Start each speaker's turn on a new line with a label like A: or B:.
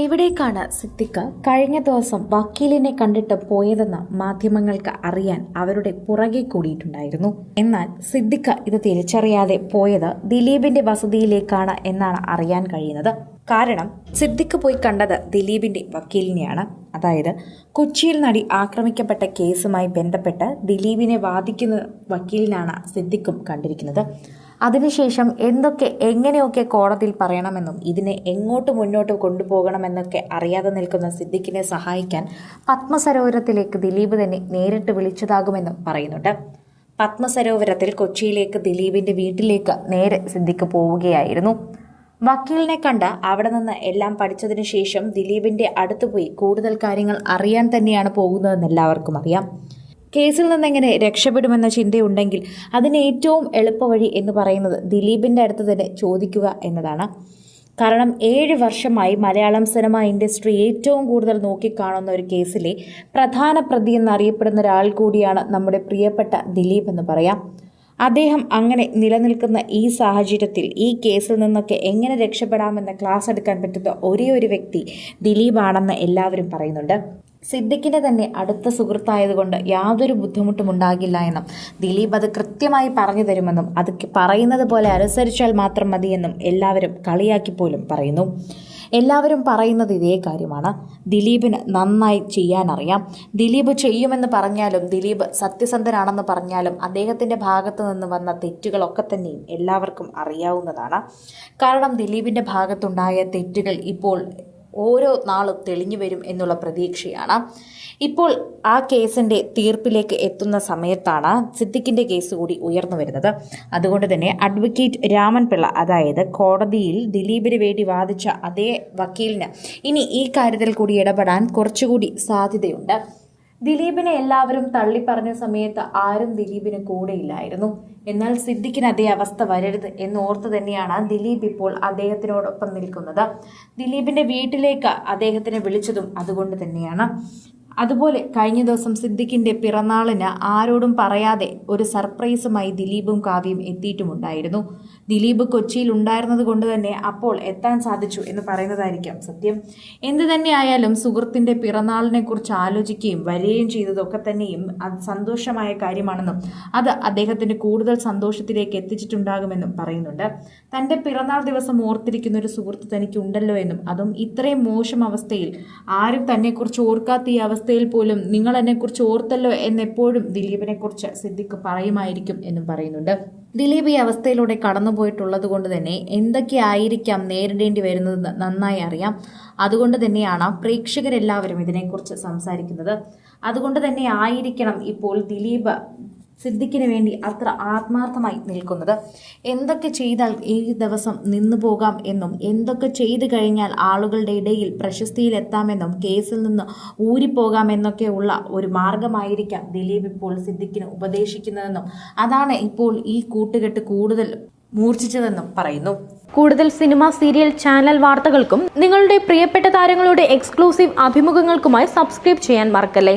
A: എവിടേക്കാണ് സിദ്ദിഖ് കഴിഞ്ഞ ദിവസം വക്കീലിനെ കണ്ടിട്ട് പോയതെന്ന് മാധ്യമങ്ങൾക്ക് അറിയാൻ അവരുടെ പുറകെ കൂടിയിട്ടുണ്ടായിരുന്നു. എന്നാൽ സിദ്ദിഖ് ഇത് തിരിച്ചറിയാതെ പോയത് ദിലീപിന്റെ വസതിയിലേക്കാണ് എന്നാണ് അറിയാൻ കഴിയുന്നത്. കാരണം സിദ്ദിഖ് പോയി കണ്ടത് ദിലീപിന്റെ വക്കീലിനെയാണ്. അതായത് കൊച്ചിയിൽ നടി ആക്രമിക്കപ്പെട്ട കേസുമായി ബന്ധപ്പെട്ട് ദിലീപിനെ വാദിക്കുന്ന വക്കീലിനാണ് സിദ്ദിഖും കണ്ടിരിക്കുന്നത്. അതിനുശേഷം എന്തൊക്കെ എങ്ങനെയൊക്കെ കോടതിയിൽ പറയണമെന്നും ഇതിനെ എങ്ങോട്ട് മുന്നോട്ട് കൊണ്ടുപോകണമെന്നൊക്കെ അറിയാതെ നിൽക്കുന്ന സിദ്ദിഖിനെ സഹായിക്കാൻ പത്മസരോവരത്തിലേക്ക് ദിലീപ് തന്നെ നേരിട്ട് വിളിച്ചതാകുമെന്നും പറയുന്നുണ്ട്. പത്മസരോവരത്തിൽ കൊച്ചിയിലേക്ക് ദിലീപിന്റെ വീട്ടിലേക്ക് നേരെ സിദ്ദിഖ് പോവുകയായിരുന്നു. വക്കീലിനെ കണ്ട് അവിടെ നിന്ന് എല്ലാം പഠിച്ചതിനു ശേഷം ദിലീപിന്റെ അടുത്ത് പോയി കൂടുതൽ കാര്യങ്ങൾ അറിയാൻ തന്നെയാണ് പോകുന്നതെന്ന് എല്ലാവർക്കും അറിയാം. കേസിൽ നിന്നെങ്ങനെ രക്ഷപ്പെടുമെന്ന ചിന്തയുണ്ടെങ്കിൽ അതിന് ഏറ്റവും എളുപ്പവഴി എന്ന് പറയുന്നത് ദിലീപിന്റെ അടുത്ത് തന്നെ ചോദിക്കുക എന്നതാണ്. കാരണം ഏഴ് വർഷമായി മലയാളം സിനിമ ഇൻഡസ്ട്രി ഏറ്റവും കൂടുതൽ നോക്കിക്കാണുന്ന ഒരു കേസിലെ പ്രധാന പ്രതി എന്നറിയപ്പെടുന്ന ഒരാൾ കൂടിയാണ് നമ്മുടെ പ്രിയപ്പെട്ട ദിലീപ് എന്ന് പറയാം. അദ്ദേഹം അങ്ങനെ നിലനിൽക്കുന്ന ഈ സാഹചര്യത്തിൽ ഈ കേസിൽ നിന്നൊക്കെ എങ്ങനെ രക്ഷപ്പെടാമെന്ന് ക്ലാസ് എടുക്കാൻ പറ്റുന്ന ഒരേ ഒരു വ്യക്തി ദിലീപാണെന്ന് എല്ലാവരും പറയുന്നുണ്ട്. സിദ്ദിഖിന്റെ തന്നെ അടുത്ത സുഹൃത്തായതുകൊണ്ട് യാതൊരു ബുദ്ധിമുട്ടും ഉണ്ടാകില്ല എന്നും ദിലീപ് അത് കൃത്യമായി പറഞ്ഞു തരുമെന്നും അത് പറയുന്നത് പോലെ അനുസരിച്ചാൽ മാത്രം മതിയെന്നും എല്ലാവരും കളിയാക്കി പോലും പറയുന്നു. എല്ലാവരും പറയുന്നത് ഇതേ കാര്യമാണ്. ദിലീപിന് നന്നായി ചെയ്യാനറിയാം. ദിലീപ് ചെയ്യുമെന്ന് പറഞ്ഞാലും ദിലീപ് സത്യസന്ധനാണെന്ന് പറഞ്ഞാലും അദ്ദേഹത്തിന്റെ ഭാഗത്ത് നിന്ന് വന്ന തെറ്റുകളൊക്കെ തന്നെയും എല്ലാവർക്കും അറിയാവുന്നതാണ്. കാരണം ദിലീപിന്റെ ഭാഗത്തുണ്ടായ തെറ്റുകൾ ഇപ്പോൾ ഓരോ നാളും തെളിഞ്ഞു വരും എന്നുള്ള പ്രതീക്ഷയാണ്. ഇപ്പോൾ ആ കേസിന്റെ തീർപ്പിലേക്ക് എത്തുന്ന സമയത്താണ് സിദ്ദിഖിന്റെ കേസ് കൂടി ഉയർന്നു വരുന്നത്. അതുകൊണ്ട് തന്നെ അഡ്വക്കേറ്റ് രാമൻ പിള്ള അതായത് കോടതിയിൽ ദിലീപിന് വേണ്ടി വാദിച്ച അതേ വക്കീലിന് ഇനി ഈ കാര്യത്തിൽ കൂടി ഇടപെടാൻ കുറച്ചുകൂടി സാധ്യതയുണ്ട്. ദിലീപിനെ എല്ലാവരും തള്ളിപ്പറഞ്ഞ സമയത്ത് ആരും ദിലീപിന് കൂടെയില്ലായിരുന്നു. എന്നാൽ സിദ്ദിഖിന് അതേ അവസ്ഥ വരരുത് എന്നോർത്ത് തന്നെയാണ് ദിലീപ് ഇപ്പോൾ അദ്ദേഹത്തിനോടൊപ്പം നിൽക്കുന്നത്. ദിലീപിന്റെ വീട്ടിലേക്ക് അദ്ദേഹത്തിനെ വിളിച്ചതും അതുകൊണ്ട് തന്നെയാണ്. അതുപോലെ കഴിഞ്ഞ ദിവസം സിദ്ദിഖിന്റെ പിറന്നാളിന് ആരോടും പറയാതെ ഒരു സർപ്രൈസുമായി ദിലീപും കാവ്യയും എത്തിയിട്ടുമുണ്ടായിരുന്നു. ദിലീപ് കൊച്ചിയിൽ ഉണ്ടായിരുന്നത് കൊണ്ട് തന്നെ അപ്പോൾ എത്താൻ സാധിച്ചു എന്ന് പറയുന്നതായിരിക്കാം സത്യം. എന്തു തന്നെയായാലും സുഹൃത്തിന്റെ പിറന്നാളിനെ കുറിച്ച് ആലോചിക്കുകയും വരികയും ചെയ്തതൊക്കെ തന്നെയും അത് സന്തോഷമായ കാര്യമാണെന്നും അത് അദ്ദേഹത്തിന് കൂടുതൽ സന്തോഷത്തിലേക്ക് എത്തിച്ചിട്ടുണ്ടാകുമെന്നും പറയുന്നുണ്ട്. തന്റെ പിറന്നാൾ ദിവസം ഓർത്തിരിക്കുന്ന ഒരു സുഹൃത്ത് തനിക്ക് ഉണ്ടല്ലോ എന്നും അതും ഇത്രയും മോശം അവസ്ഥയിൽ ആരും തന്നെക്കുറിച്ച് ഓർക്കാത്ത ഈ അവസ്ഥയിൽ പോലും നിങ്ങൾ എന്നെക്കുറിച്ച് ഓർത്തല്ലോ എന്നെപ്പോഴും ദിലീപിനെ കുറിച്ച് സിദ്ദിഖ് പറയുമായിരിക്കും എന്നും പറയുന്നുണ്ട്. ദിലീപ് ഈ അവസ്ഥയിലൂടെ കടന്നുപോയിട്ടുള്ളത് കൊണ്ട് തന്നെ എന്തൊക്കെയായിരിക്കാം നേരിടേണ്ടി വരുന്നതെന്ന് നന്നായി അറിയാം. അതുകൊണ്ട് തന്നെയാണ് പ്രേക്ഷകരെല്ലാവരും ഇതിനെക്കുറിച്ച് സംസാരിക്കുന്നത്. അതുകൊണ്ട് തന്നെ ആയിരിക്കണം ഇപ്പോൾ ദിലീപ് സിദ്ദിഖിന് വേണ്ടി അത്ര ആത്മാർത്ഥമായി നിൽക്കുന്നത്. എന്തൊക്കെ ചെയ്താൽ ഈ ദിവസം നിന്നു പോകാം എന്നും എന്തൊക്കെ ചെയ്തു കഴിഞ്ഞാൽ ആളുകളുടെ ഇടയിൽ പ്രശസ്തിയിലെത്താമെന്നും കേസിൽ നിന്ന് ഊരിപ്പോകാമെന്നൊക്കെയുള്ള ഒരു മാർഗമായിരിക്കാം ദിലീപ് ഇപ്പോൾ സിദ്ദിഖിന് ഉപദേശിക്കുന്നതെന്നും അതാണ് ഇപ്പോൾ ഈ കൂട്ടുകെട്ട് കൂടുതൽ മൂർച്ഛിച്ചതെന്നും പറയുന്നു.
B: കൂടുതൽ സിനിമ സീരിയൽ ചാനൽ വാർത്തകൾക്കും നിങ്ങളുടെ പ്രിയപ്പെട്ട താരങ്ങളുടെ എക്സ്ക്ലൂസീവ് അഭിമുഖങ്ങൾക്കുമായി സബ്സ്ക്രൈബ് ചെയ്യാൻ മറക്കല്ലേ?